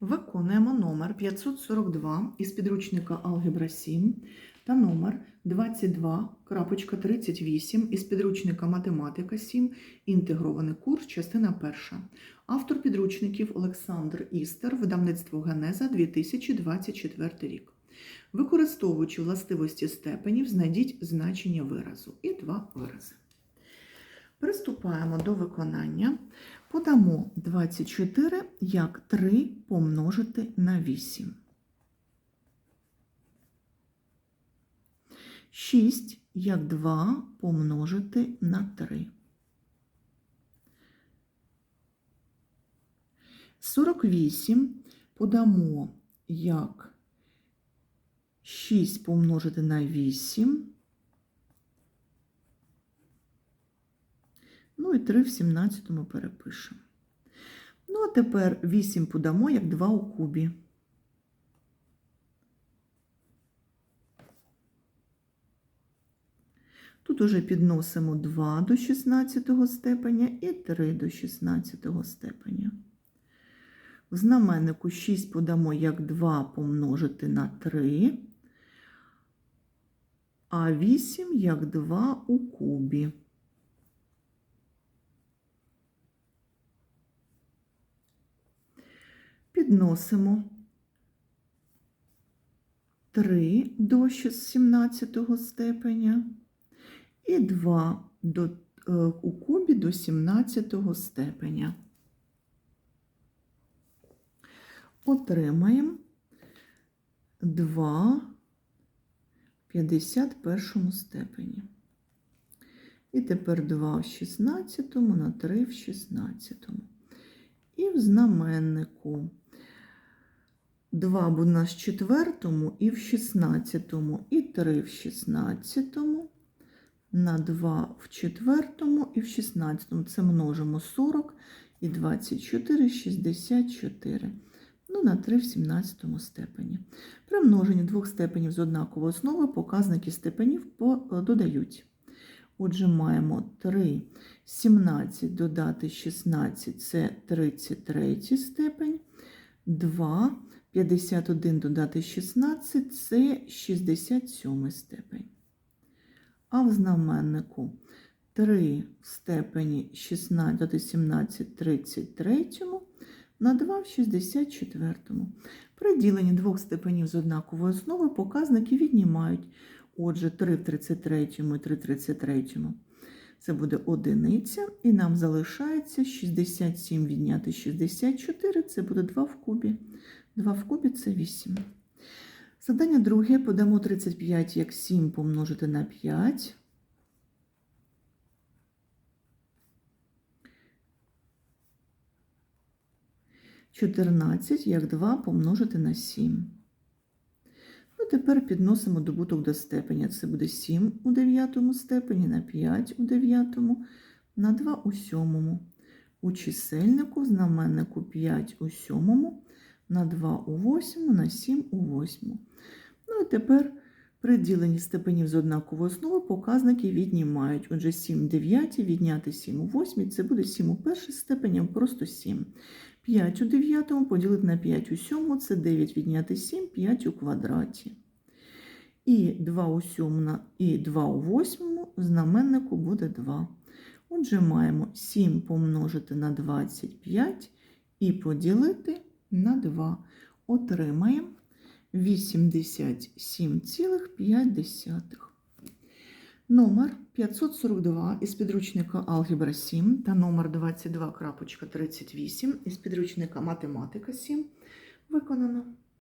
Виконуємо номер 542 із підручника Алгебра 7 та номер 22.38 із підручника Математика 7, інтегрований курс, частина перша. Автор підручників Олександр Істер, видавництво Генеза 2024 рік. Використовуючи властивості степенів, знайдіть значення виразу і два вирази. Приступаємо до виконання. Подамо 24 як 3 помножити на 8. 6 як 2 помножити на 3. 48 подамо як 6 помножити на 8. Ну і 3 в 17 перепишемо. Ну, а тепер 8 подамо як 2 у кубі. Тут уже підносимо 2 до 16 степеня і 3 до 16 степеня. В знаменнику 6 подамо як 2 помножити на 3, а 8 як 2 у кубі. Підносимо 3 до 17 степеня і 2 до, е, у кубі до 17 степеня. Отримаємо 2 в 51 степені. І тепер 2 в 16 на 3 в 16. І в знаменнику 2 буде у нас в четвертому і в 16, і 3 в 16, на 2 в четвертому і в 16. Це множимо 40 і 24, 64. Ну, на 3 в 17 степені. При множенні двох степенів з однакової основи показники степенів додають. Отже, маємо 3, 17 додати 16 це 33 степень, 2, 51 додати 16 це 67 степень. А в знаменнику 3 в степені 16 додати 17 33 на 2 в 64. При діленні двох степенів з однакової основи показники віднімають. Отже, 3 в 33 і 3 в 33. Це буде одиниця, і нам залишається 67 відняти 64, це буде 2 в кубі. 2 в кубі це 8. Задання друге подамо 35 як 7 помножити на 5. Чотирнадцять як 2 помножити на 7. Ну, тепер підносимо добуток до степеня. Це буде 7 у 9 степені, на 5 у 9, на 2 у 7. У чисельнику, знаменнику 5 у 7, на 2 у 8, на 7 у 8. Ну і тепер при діленні степенів з однакової основи показники віднімають. Отже, 7 в 9 відняти 7 у 8, це буде 7 у першій степені, просто 7. 5 у 9 поділити на 5 у 7, це 9 відняти 7, 5 у квадраті. І 2 у 7 і 2 у 8 в знаменнику буде 2. Отже, маємо 7 помножити на 25 і поділити на 2. Отримаємо 87,5. Номер 542 із підручника Алгебра 7 та номер 22.38 із підручника Математика 7 виконано.